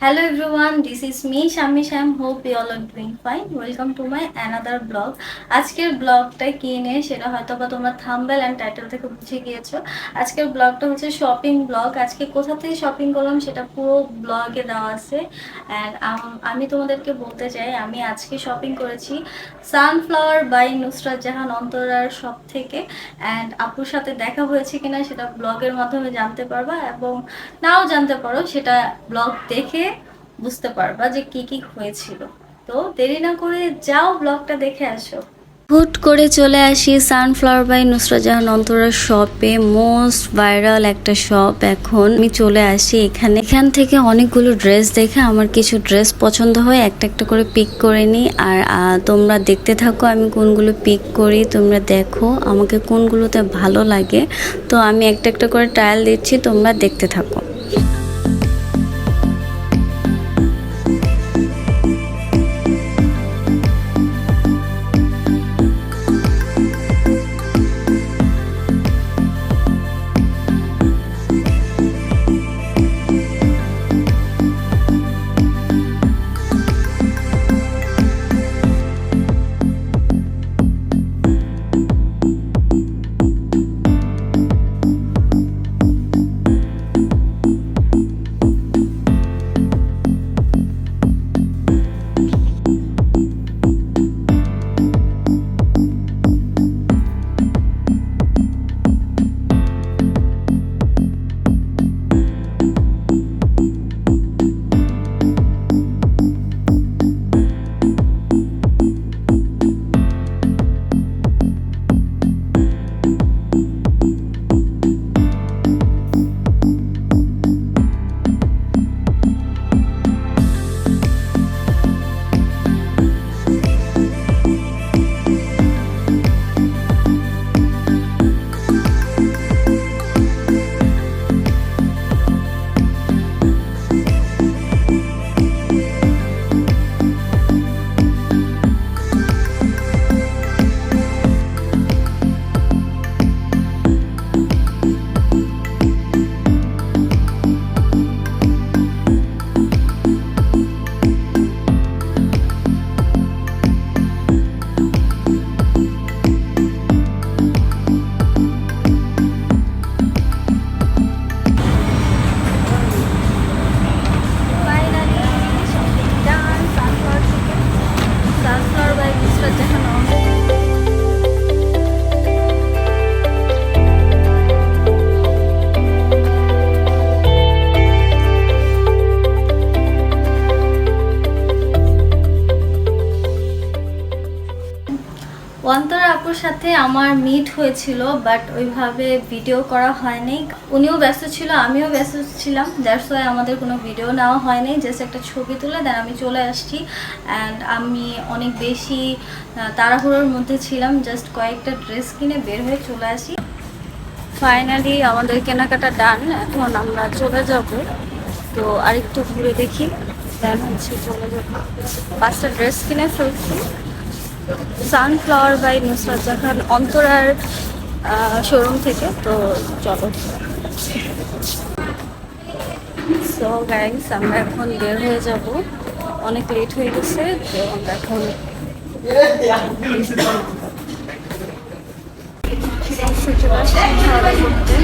Hello everyone, this is me Shami Sham. Hope you all are doing fine. Welcome to my another blog. আজকের ব্লগটা কি নিয়ে সেটা হয়তো বা তোমরা থাম্বেল অ্যান্ড টাইটেল থেকে বুঝে গিয়েছো আজকের ব্লগটা হচ্ছে শপিং ব্লগ আজকে কোথা থেকে শপিং করলাম সেটা পুরো ব্লগে দেওয়া আছে অ্যান্ড আমি তোমাদেরকে বলতে চাই আমি আজকে শপিং করেছি সানফ্লাওয়ার বাই নুসরাত জাহান অন্তরার শপ থেকে অ্যান্ড আপুর সাথে দেখা হয়েছে কিনা সেটা ব্লগের মাধ্যমে জানতে পারবা এবং নাও জানতে পারো সেটা ব্লগ দেখে বুঝতে পারবা যে কি কি হয়েছিল। তো দেরি না করে যাও ব্লগটা দেখে আসো। হুট করে চলে আসি সানফ্লাওয়ার বাই নুসরাত জাহান অন্তরার শপে মোস্ট ভাইরাল একটা শপ এখন। আমি চলে আসি এখানে। এখান থেকে অনেকগুলো ড্রেস দেখে আমার কিছু ড্রেস পছন্দ হয়। একটা একটা করে পিক করে নিই। আর তোমরা দেখতে থাকো আমি কোনগুলো পিক করি, তোমরা দেখো আমাকে কোনগুলোতে ভালো লাগে। তো আমি একটা একটা করে ট্রায়াল দিচ্ছি, তোমরা দেখতে থাকো। সাথে আমার মিট হয়েছিল বাট ওইভাবে ভিডিও করা হয়নি। উনিও ব্যস্ত ছিল, আমিও ব্যস্ত ছিলাম। দ্যাটস ওয়াই আমাদের কোনো ভিডিও নেওয়া হয়নি জাস্ট একটা ছবি তুলে দেন আমি চলে আসছি। অ্যান্ড আমি অনেক বেশি তাড়াহুড়োর মধ্যে ছিলাম জাস্ট কয়েকটা ড্রেস কিনে বের হয়ে চলে আসি। ফাইনালি আমাদের কেনাকাটা ডান এখন আমরা চলে যাব। তো আরেকটু ঘুরে দেখি দেন হচ্ছে চলে যাব। পাঁচটা ড্রেস কিনে ফেলছি। সানফ্লাওয়ার বাই নুসরাত জাহান অন্তরার শোরুম থেকে, তো চলো। সো গাইস আমরা এখন বের হয়ে যাব। অনেক লেট হয়ে গেছে, তো আমরা এখন আসছি খাওয়া দাওয়া করতে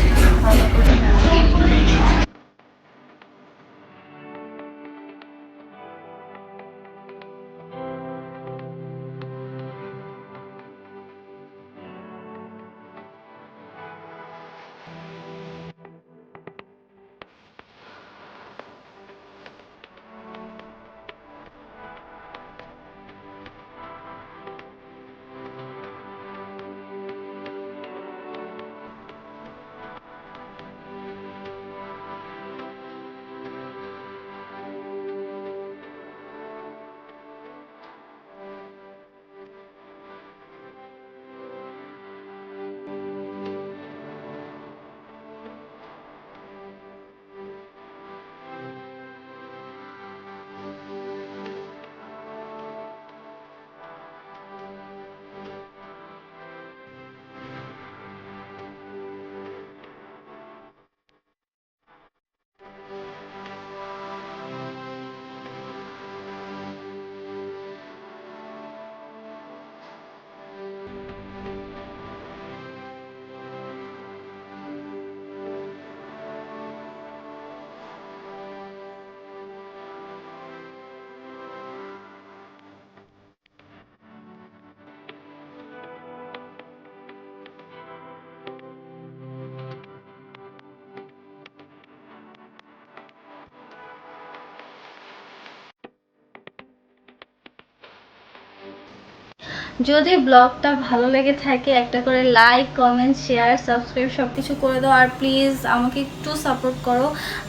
যদি ব্লগটা ভালো লেগে থাকে, একটা করে লাইক কমেন্ট শেয়ার সাবস্ক্রাইব সব কিছু করে দাও। আর প্লিজ আমাকে একটু সাপোর্ট করো।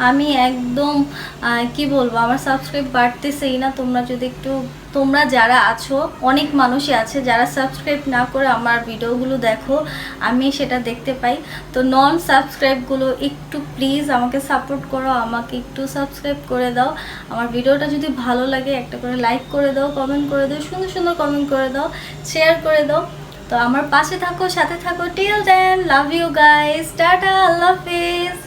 আমি একদম কি বলব, আমার সাবস্ক্রাইব বাড়তেছেই না। তোমরা যদি একটু তোমরা যারা আছো, অনেক মানুষই আছে যারা সাবস্ক্রাইব না করে আমার ভিডিওগুলো দেখো, আমি সেটা দেখতে পাই। তো নন সাবস্ক্রাইবগুলো একটু প্লিজ আমাকে সাপোর্ট করো, আমাকে একটু সাবস্ক্রাইব করে দাও। আমার ভিডিওটা যদি ভালো লাগে, একটা করে লাইক করে দাও কমেন্ট করে দাও, সুন্দর সুন্দর কমেন্ট করে দাও শেয়ার করে দাও। তো আমার পাশে থাকো, সাথে থাকো till then love you guys tata, Allah Hafiz.